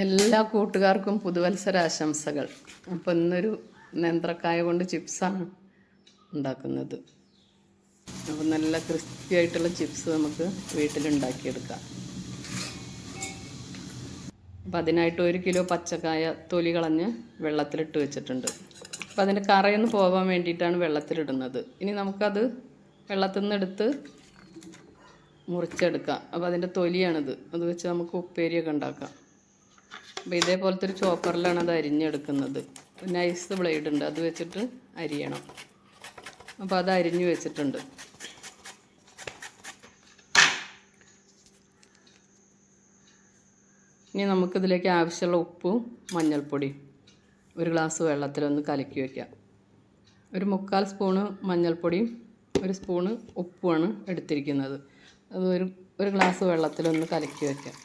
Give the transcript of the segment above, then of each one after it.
എല്ലാ കൂട്ടുകാർക്കും പുതുവത്സരാശംസകൾ. അപ്പം ഇന്നൊരു നേന്ത്രക്കായ കൊണ്ട് ചിപ്സാണ് ഉണ്ടാക്കുന്നത്. അപ്പം നല്ല ക്രിസ്പി ആയിട്ടുള്ള ചിപ്സ് നമുക്ക് വീട്ടിലുണ്ടാക്കിയെടുക്കാം. അപ്പം അതിനായിട്ട് ഒരു കിലോ പച്ചക്കായ തൊലി കളഞ്ഞ് വെള്ളത്തിലിട്ട് വെച്ചിട്ടുണ്ട്. അപ്പം അതിന്റെ കറയൊന്ന് പോകാൻ വേണ്ടിയിട്ടാണ് വെള്ളത്തിലിടുന്നത്. ഇനി നമുക്കത് വെള്ളത്തിൽ നിന്ന് എടുത്ത് മുറിച്ചെടുക്കാം. അപ്പോൾ അതിന്റെ തൊലിയാണിത്. അത് വെച്ച് നമുക്ക് ഉപ്പേരിയൊക്കെ ഉണ്ടാക്കാം. അപ്പോൾ ഇതേപോലത്തെ ഒരു ചോപ്പറിലാണ് അത് അരിഞ്ഞെടുക്കുന്നത്. നൈസ് ബ്ലേഡ് ഉണ്ട്. അത് വെച്ചിട്ട് അരിയണം. അപ്പോൾ അത് അരിഞ്ഞു വെച്ചിട്ടുണ്ട്. ഇനി നമുക്കിതിലേക്ക് ആവശ്യമുള്ള ഉപ്പും മഞ്ഞൾപ്പൊടി ഒരു ഗ്ലാസ് വെള്ളത്തിലൊന്ന് കലക്കി വയ്ക്കാം ഒരു മുക്കാൽ സ്പൂണ് മഞ്ഞൾപ്പൊടിയും ഒരു സ്പൂണ് ഉപ്പുമാണ് എടുത്തിരിക്കുന്നത്. അത് ഒരു ഒരു ഗ്ലാസ് വെള്ളത്തിലൊന്ന് കലക്കി വയ്ക്കാം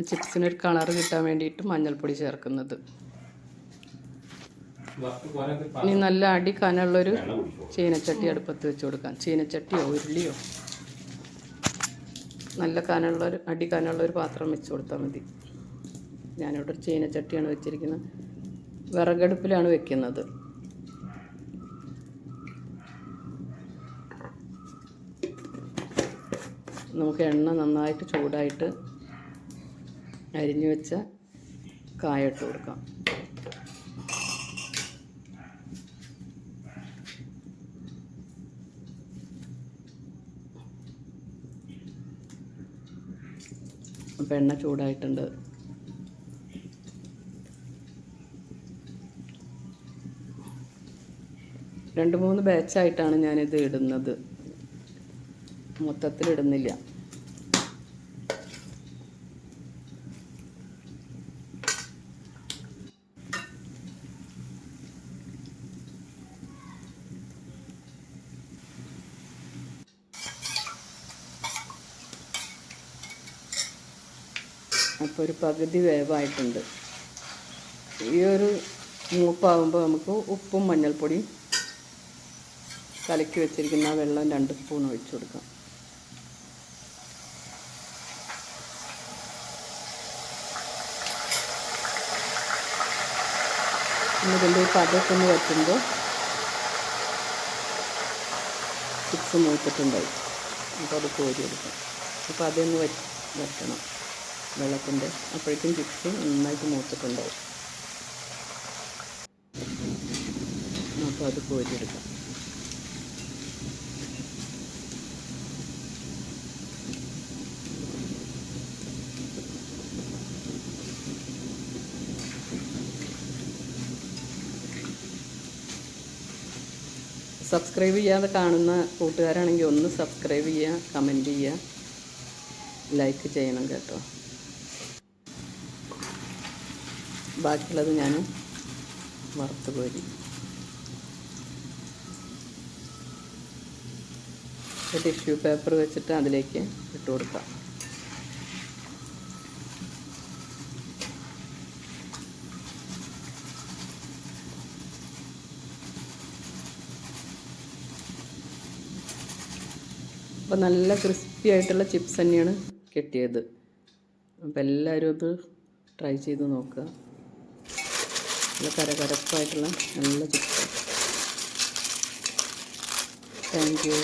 ചിപ്സിനൊരു കളർ കിട്ടാൻ വേണ്ടിയിട്ട് മഞ്ഞൾപ്പൊടി ചേർക്കുന്നത്. ഇനി നല്ല അടി കനുള്ളൊരു ചീനച്ചട്ടി അടുപ്പത്ത് വെച്ച് കൊടുക്കാം. ചീനച്ചട്ടിയോ ഉരുളിയോ? നല്ല കനുള്ളൊരു അടി കനുള്ളൊരു പാത്രം വെച്ച് കൊടുത്താൽ മതി. ഞാനിവിടെ ഒരു ചീനച്ചട്ടിയാണ് വെച്ചിരിക്കുന്നത്. വിറകടുപ്പിലാണ് വെക്കുന്നത്. നമുക്ക് എണ്ണ നന്നായിട്ട് ചൂടായിട്ട് അരിഞ്ഞു വെച്ച കായ ഇട്ട് കൊടുക്കാം. അപ്പം എണ്ണ ചൂടായിട്ടുണ്ട്. രണ്ട് മൂന്ന് ബാച്ചായിട്ടാണ് ഞാനിത് ഇടുന്നത്. മൊത്തത്തിൽ അപ്പോൾ ഒരു പകുതി വേവായിട്ടുണ്ട്. ഈ ഒരു മൂപ്പാകുമ്പോൾ നമുക്ക് ഉപ്പും മഞ്ഞൾപ്പൊടിയും കലക്കി വെച്ചിരിക്കുന്ന വെള്ളം രണ്ട് സ്പൂൺ ഒഴിച്ചു കൊടുക്കാം. ഇതിന്റെ പതൊക്കെ ഒന്ന് വറ്റുമ്പോൾ ചിപ്സ് മൂത്തിട്ടുണ്ടായി. അപ്പോൾ അത് കോരിയെടുക്കാം അപ്പോൾ അതൊന്ന് വറ്റ് വറ്റണം. വെള്ളത്തിന്റെ അപ്പോഴേക്കും ചിപ്സ് നന്നായിട്ട് മൂത്തിട്ടുണ്ടാവും അപ്പോൾ അത് കോരിയെടുക്കാം. സബ്സ്ക്രൈബ് ചെയ്യാതെ കാണുന്ന കൂട്ടുകാരാണെങ്കിൽ ഒന്ന് സബ്സ്ക്രൈബ് ചെയ്യുക കമന്റ് ചെയ്യുക ലൈക്ക് ചെയ്യണം കേട്ടോ. ബാക്കിയുള്ളത് ഞാൻ വറുത്ത് കോരി. ടിഷ്യൂ പേപ്പർ വെച്ചിട്ട് അതിലേക്ക് ഇട്ട് കൊടുക്കാം. അപ്പോൾ നല്ല ക്രിസ്പി ആയിട്ടുള്ള ചിപ്സ് തന്നെയാണ് കിട്ടിയത്. അപ്പോൾ എല്ലാവരും അത് ട്രൈ ചെയ്ത് നോക്കുക. നല്ല കരകരപ്പായിട്ടുള്ള നല്ല ചിക്കൻ. Thank you